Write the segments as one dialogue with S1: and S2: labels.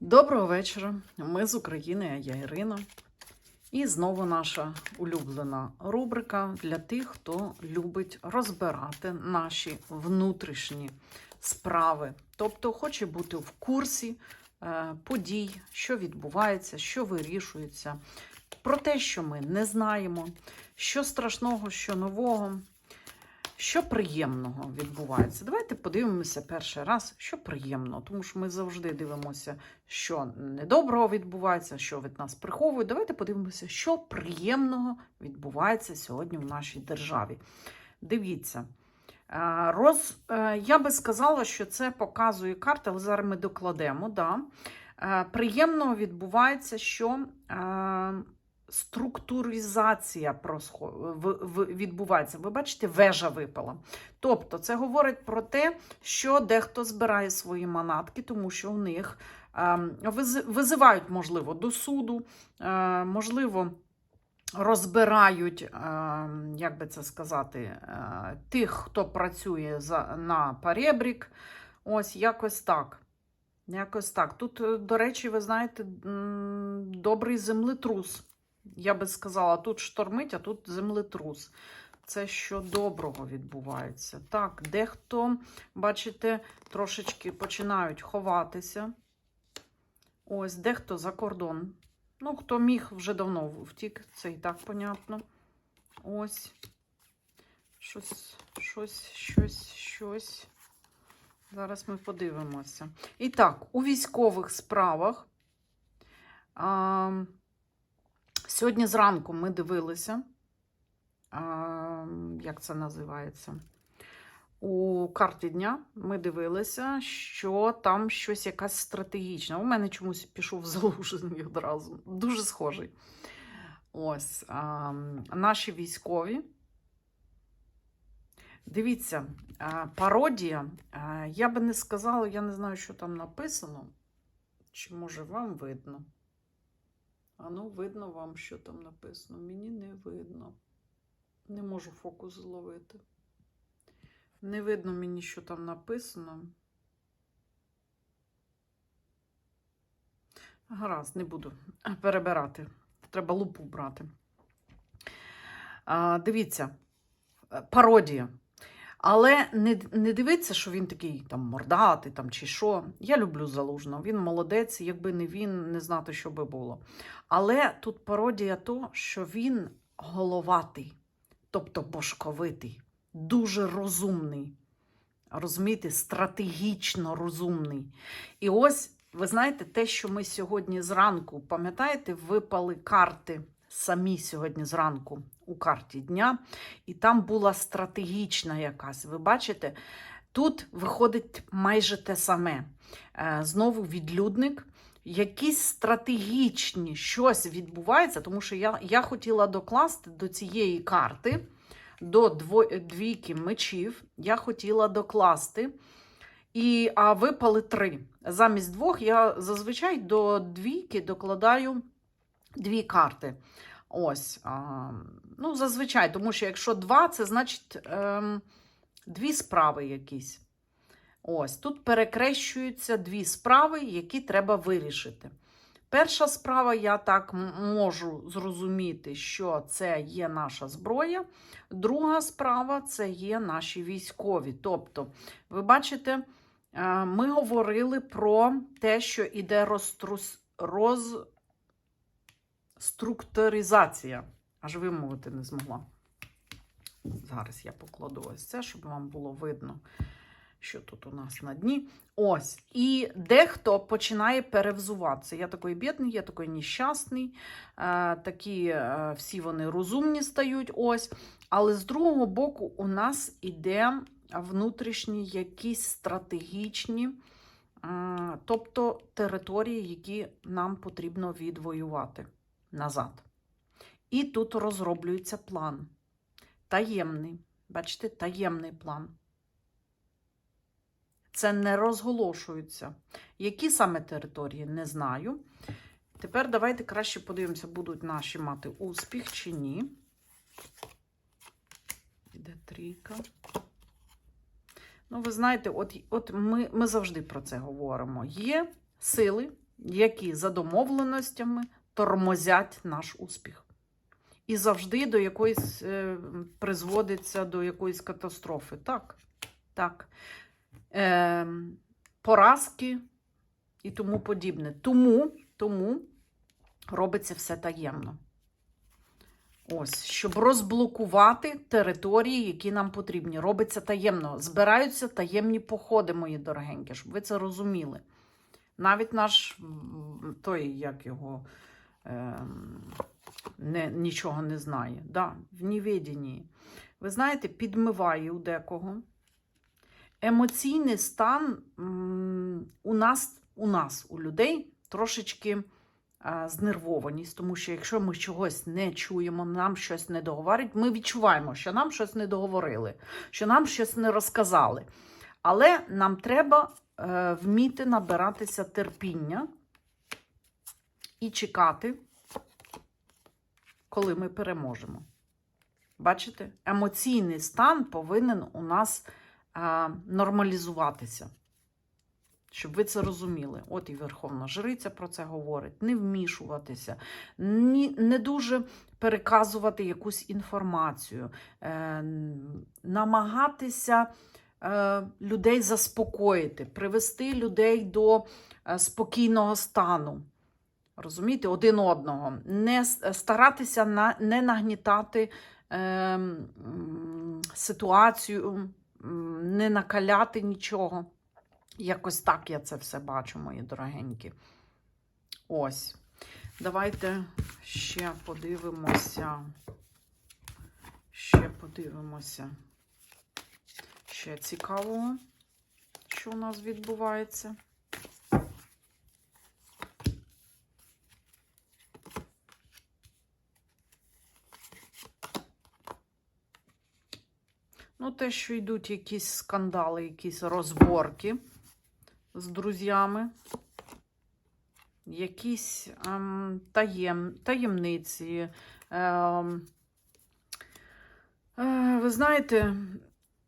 S1: Доброго вечора. Ми з України, а я Ірина. І знову наша улюблена рубрика для тих, хто любить розбирати наші внутрішні справи. Тобто хоче бути в курсі е, подій, що відбувається, що вирішується, про те, що ми не знаємо, що страшного, що нового. Що приємного відбувається? Давайте подивимося перший раз, що приємного, тому що ми завжди дивимося, що недоброго відбувається, що від нас приховують. Давайте подивимося, що приємного відбувається сьогодні в нашій державі. Дивіться, е, роз, е, я би сказала, що це показує карта, але зараз ми докладемо. Да. Е, Приємного відбувається, що структуризація відбувається. Ви бачите, вежа випала. Тобто, це говорить про те, що дехто збирає свої манатки, тому що в них ем, визивають, можливо, до суду, е, можливо, розбирають, ем, як би це сказати, е, тих, хто працює на перебрік. Ось якось так. Якось так. Тут, е, до речі, ви знаєте, добрий землетрус. Я би сказала, тут штормить, а тут землетрус. Це що доброго відбувається. Так, дехто, бачите, трошечки починають ховатися. Ось, дехто за кордон. Ну, хто міг, вже давно втік, це і так понятно. Ось. Щось, щось, щось, щось. Зараз ми подивимося. І так, у військових справах. А, сьогодні зранку ми дивилися, як це називається? У карті дня ми дивилися, що там щось якась стратегічне. У мене чомусь пішов залужений одразу. Дуже схожий. Ось а, наші військові. Дивіться, пародія. Я би не сказала, я не знаю, що там написано. Чи може вам видно? А ну, видно вам, що там написано. Мені не видно. Не можу фокус зловити. Не видно мені, що там написано. Гаразд, не буду перебирати. Треба лупу брати. А, дивіться, е, пародія. Але не, не дивіться, що він такий там мордатий там, чи що. Я люблю залужного. Він молодець, якби не він, не знати, що би було. Але тут пародія то, що він головатий, тобто бошковитий, дуже розумний. Розумієте, стратегічно розумний. І ось, ви знаєте, те, що ми сьогодні зранку, пам'ятаєте, випали карти самі сьогодні зранку у карті дня, і там була стратегічна якась. Ви бачите, тут виходить майже те саме. Е, Знову відлюдник. Якісь стратегічні щось відбувається, тому що я, я хотіла докласти до цієї карти, до двійки мечів, я хотіла докласти. І, а випали три. Замість двох я зазвичай до двійки докладаю дві карти. Ось. Ну, зазвичай, тому що якщо два, це значить ем, дві справи якісь. Ось, тут перекрещуються дві справи, які треба вирішити. Перша справа, я так можу зрозуміти, що це є наша зброя. Друга справа це є наші військові. Тобто, ви бачите, е, ми говорили про те, що іде розтрус... розструктуризація. Аж вимовити не змогла. Зараз я покладу ось це, щоб вам було видно, що тут у нас на дні. Ось. І дехто починає перевзуватися. Я такий бідний, я такий нещасний, е, такі е, всі вони розумні стають. ось. Але з другого боку, у нас іде внутрішні якісь стратегічні, м, тобто території, які нам потрібно відвоювати назад. І тут розроблюється план. Таємний. Бачите, таємний план. Це не розголошується. Які саме території, не знаю. Тепер давайте краще подивимося, будуть наші мати успіх чи ні. Іде трійка. Ну, ви знаєте, от, от ми, ми завжди про це говоримо. Є сили, які за домовленостями тормозять наш успіх. І завжди до якоїсь е, призводиться до якоїсь катастрофи. Так, так. Е, поразки і тому подібне. Тому, тому робиться все таємно. Ось, щоб розблокувати території, які нам потрібні. Робиться таємно. Збираються таємні походи, мої дорогенькі, щоб ви це розуміли. Навіть наш той, як його не, нічого не знає. Да, в невіденні. Ви знаєте, підмиває у декого. Емоційний стан у нас, у нас, у людей, трошечки знервованість, тому що якщо ми чогось не чуємо, нам щось не договорять, ми відчуваємо, що нам щось не договорили, що нам щось не розказали. Але нам треба е, вміти набиратися терпіння і чекати, коли ми переможемо. Бачите, емоційний стан повинен у нас е, нормалізуватися. Щоб ви це розуміли. От і Верховна Жриця про це говорить. Не вмішуватися, ні, не дуже переказувати якусь інформацію, е, намагатися е, людей заспокоїти, привести людей до е, спокійного стану. Розумієте, один одного. Не старатися на, не нагнітати е, ситуацію, не накаляти нічого. Якось так я це все бачу, мої дорогенькі. Ось. Давайте ще подивимося. Ще подивимося. Ще цікавого, що у нас відбувається. Ну, те, що йдуть якісь скандали, якісь розборки з друзями, якісь ем, таєм, таємниці. Ем, е, ви знаєте,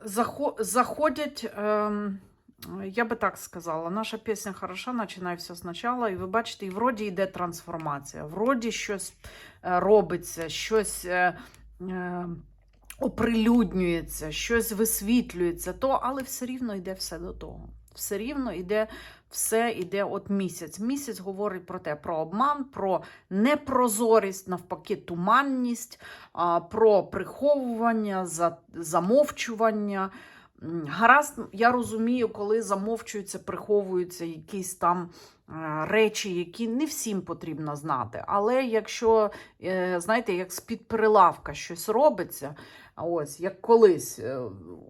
S1: захо- заходять, ем, я би так сказала, наша пісня хороша, починає все спочатку, і ви бачите, і вроді йде трансформація, вроді щось е, робиться, щось. Оприлюднюється, щось висвітлюється, то, але все рівно йде все до того. Все рівно йде все йде от місяць. Місяць говорить про те, про обман, про непрозорість, навпаки, туманність, про приховування, за- замовчування. Гаразд, я розумію, коли замовчуються, приховуються якісь там е, речі, які не всім потрібно знати. Але якщо, е, знаєте, як з-під прилавка щось робиться, ось як колись е,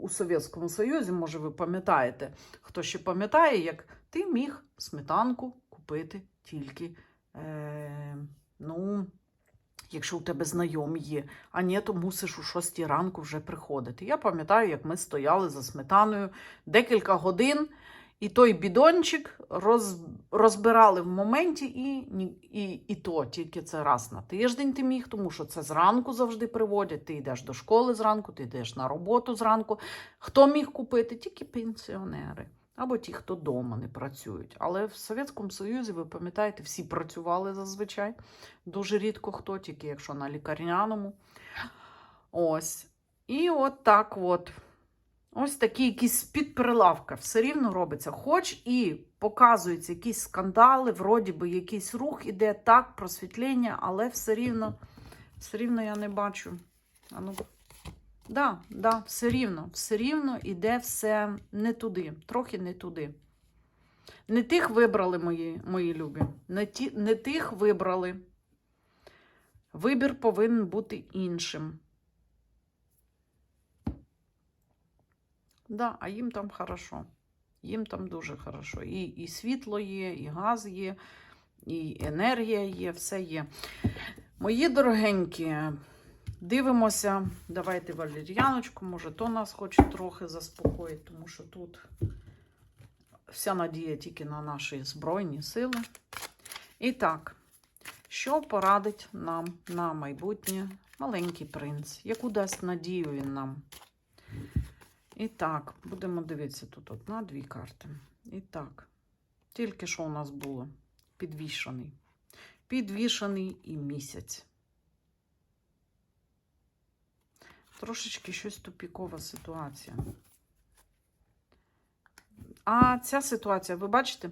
S1: у Совєтському Союзі, може, ви пам'ятаєте, хто ще пам'ятає, як ти міг сметанку купити тільки, е, ну, якщо у тебе знайомі є, а ні, то мусиш у 6 ранку вже приходити. Я пам'ятаю, як ми стояли за сметаною декілька годин, і той бідончик роз, розбирали в моменті, і, і, і то тільки це раз на тиждень ти міг, тому що це зранку завжди приводять. Ти йдеш до школи зранку, ти йдеш на роботу зранку. Хто міг купити? Тільки пенсіонери. Або ті, хто вдома не працюють. Але в Совєтському Союзі, ви пам'ятаєте, всі працювали зазвичай. Дуже рідко хто, тільки якщо на лікарняному. Ось. І от так от. Ось такі якісь з-під. Все рівно робиться. Хоч і показуються якісь скандали, вроді би якийсь рух іде, так, просвітлення, але все рівно, все рівно я не бачу. А ну, да, да, все рівно, все рівно іде все не туди, трохи не туди. Не тих вибрали мої, мої любі, не, ті, не тих вибрали. Вибір повинен бути іншим. Да, а їм там хорошо. Їм там дуже хорошо. І, і світло є, і газ є, і енергія є, все є. Мої дорогенькі, дивимося. Давайте валер'яночку, може, то нас хоче трохи заспокоїти, тому що тут вся надія тільки на наші Збройні сили. І так, що порадить нам на майбутнє маленький принц? Яку дасть надію він нам? І так, будемо дивитися тут одна, дві карти. І так, тільки що у нас було? підвішений. Підвішений і місяць. Трошечки щось тупікова ситуація. А ця ситуація, ви бачите,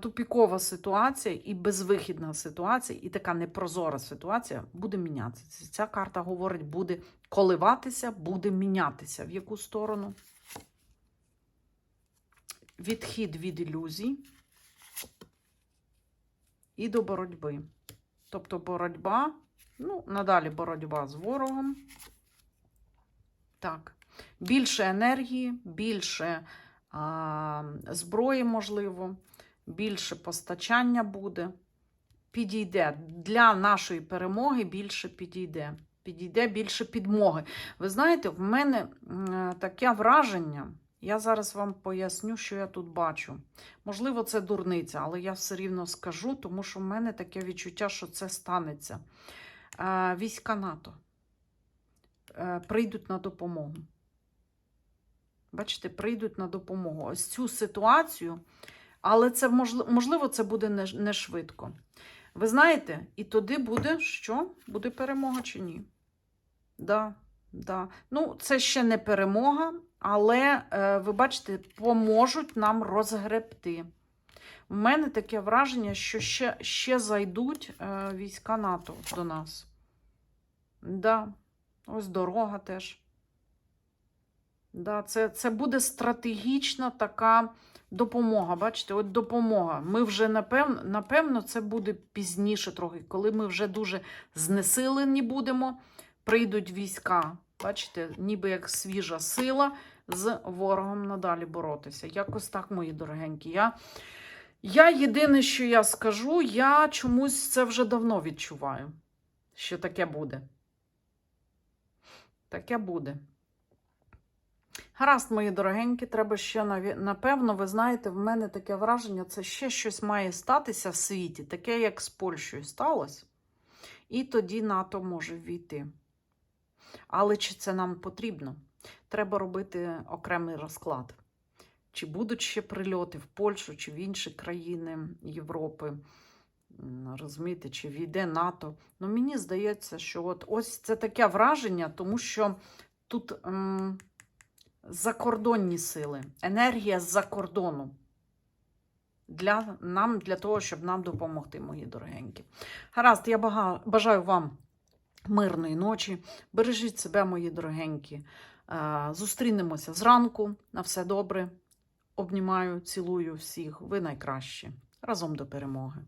S1: тупікова ситуація і безвихідна ситуація, і така непрозора ситуація буде мінятися. Ця карта говорить, буде коливатися, буде мінятися. В яку сторону? Відхід від ілюзій і до боротьби. Тобто боротьба, ну, надалі боротьба з ворогом. Так, більше енергії, більше а, зброї, можливо, більше постачання буде. Підійде для нашої перемоги більше підійде. Підійде більше підмоги. Ви знаєте, в мене таке враження. Я зараз вам поясню, що я тут бачу. Можливо, це дурниця, але я все рівно скажу, тому що в мене таке відчуття, що це станеться. Е, Війська НАТО прийдуть на допомогу. Бачите, прийдуть на допомогу. Ось цю ситуацію, але це можливо, це буде не, швидко. Ви знаєте, і тоді буде що? Буде перемога чи ні? Да, да. Ну, це ще не перемога, але е, ви бачите, поможуть нам розгребти. У мене таке враження, що ще, ще зайдуть е, війська НАТО до нас. Да, ось дорога теж. Да, це, це буде стратегічна така допомога. Бачите, от допомога. Ми вже напевно, напевно, це буде пізніше трохи, коли ми вже дуже знесилені будемо, прийдуть війська. Бачите, ніби як свіжа сила з ворогом надалі боротися. Якось так, мої дорогенькі. Я, я єдине, що я скажу, я чомусь це вже давно відчуваю, що таке буде. Таке буде. Гаразд, мої дорогенькі, треба ще напевно, ви знаєте, в мене таке враження, це ще щось має статися в світі, таке, як з Польщею сталося, і тоді НАТО може ввійти. Але чи це нам потрібно? Треба робити окремий розклад. Чи будуть ще прильоти в Польщу, чи в інші країни Європи? Розумієте, чи війде НАТО? Ну, мені здається, що от ось це таке враження, тому що тут. М- закордонні сили, енергія з-за кордону. Для нам, для того, щоб нам допомогти, мої дорогенькі. Гаразд, я бажаю вам мирної ночі. Бережіть себе, мої дорогенькі. Е, Зустрінемося зранку. На все добре. Обнімаю, цілую всіх. Ви найкращі. Разом до перемоги.